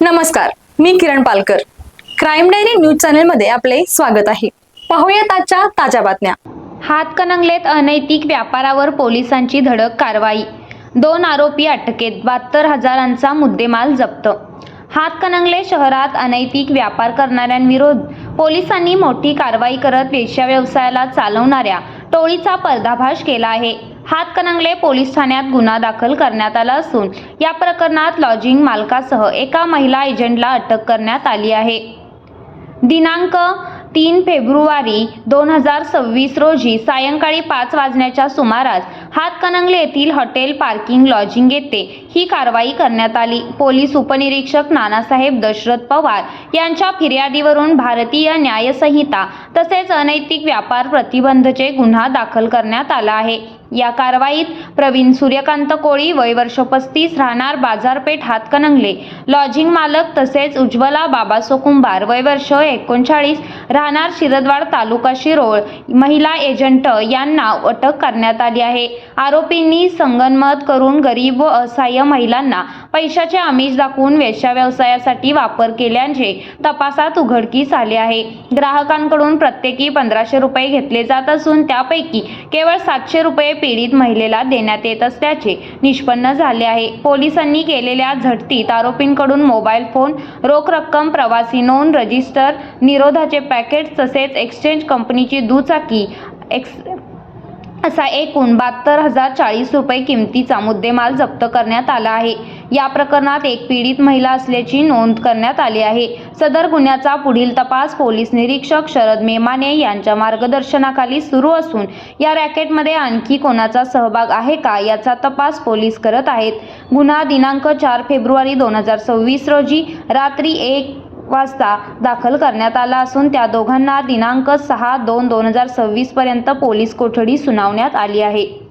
नमस्कार मी Kiran Palkar. Crime diary news चॅनलमध्ये आपले स्वागत आहे. पाहूयात आजच्या ताज्या बातम्या. हातकणंगलेत अनैतिक व्यापारावर पोलिसांची धडक कारवाई. दोन आरोपी अटकेत बहात्तर हजारांचा मुद्देमाल जप्त. हातकणंगले शहरात अनैतिक व्यापार करणाऱ्यांविरोध. पोलिसांनी मोठी कारवाई करत वेश्या व्यवसायाला चालवणाऱ्या टोळीचा पर्दाभाष केला आहे. हातकणंगले पोलीस ठाण्यात गुन्हा दाखल करण्यात आला असून या प्रकरणात लॉजिंग मालकासह एका महिला एजंटला अटक करण्यात आली आहे. दिनांक तीन फेब्रुवारी दोन हजार सव्वीस रोजी सायंकाळी पाच वाजण्याच्या सुमारास हातकणंगले येथील हॉटेल पार्किंग लॉजिंग येथे ही कारवाई करण्यात आली. पोलीस उपनिरीक्षक नानासाहेब दशरथ पवार यांच्या फिर्यादीवरून भारतीय न्यायसंहिता तसेच अनैतिक व्यापार प्रतिबंधचे गुन्हा दाखल करण्यात आला आहे. या कारवाईत प्रवीण सूर्यकांत कोळी वय वर्ष पस्तीस राहणार बाजारपेठ हातकणंगले. लॉजिंग मालक तसेच उज्ज्वला बाबासो कुंभार वय वर्ष एकोणचाळीस राहणार शिरदवाड तालुका शिरोळ. महिला एजंट यांना अटक करण्यात आली आहे. आरोपींनी संगनमत करून गरीब व असहाय्य महिलांना पैशाचे आमिष दाखवून वेश्या व्यवसायासाठी वापर केल्याचे तपासात उघडकीस आले आहे. ग्राहकांकडून प्रत्येकी पंधराशे रुपये घेतले जात असून त्यापैकी केवळ सातशे रुपये पीडित महिलेला देण्यात येत असल्याचे निष्पन्न झाले आहे. पोलिसांनी केलेल्या झडतीत आरोपींकडून मोबाईल फोन रोख रक्कम प्रवासी नोंद रजिस्टर निरोधाचे पॅकेट तसेच एक्सचेंज कंपनीची दुचाकी एक्स असा एकूण बहात्तर हजार चाळीस रुपये किमतीचा मुद्देमाल जप्त करण्यात आला आहे. या प्रकरणात एक पीडित महिला असल्याची नोंद करण्यात आली आहे. सदर गुन्ह्याचा पुढील तपास पोलीस निरीक्षक शरद मेमाने यांच्या मार्गदर्शनाखाली सुरू असून या रॅकेटमध्ये आणखी कोणाचा सहभाग आहे का याचा तपास पोलीस करत आहेत. गुन्हा दिनांक चार फेब्रुवारी दोन हजार सव्वीस रोजी रात्री एक वाजता दाखल करण्यात आला असून त्या दोघांना दिनांक सहा दोन दोन हजार सव्वीस पर्यंत पोलीस कोठडी सुनावण्यात आली आहे.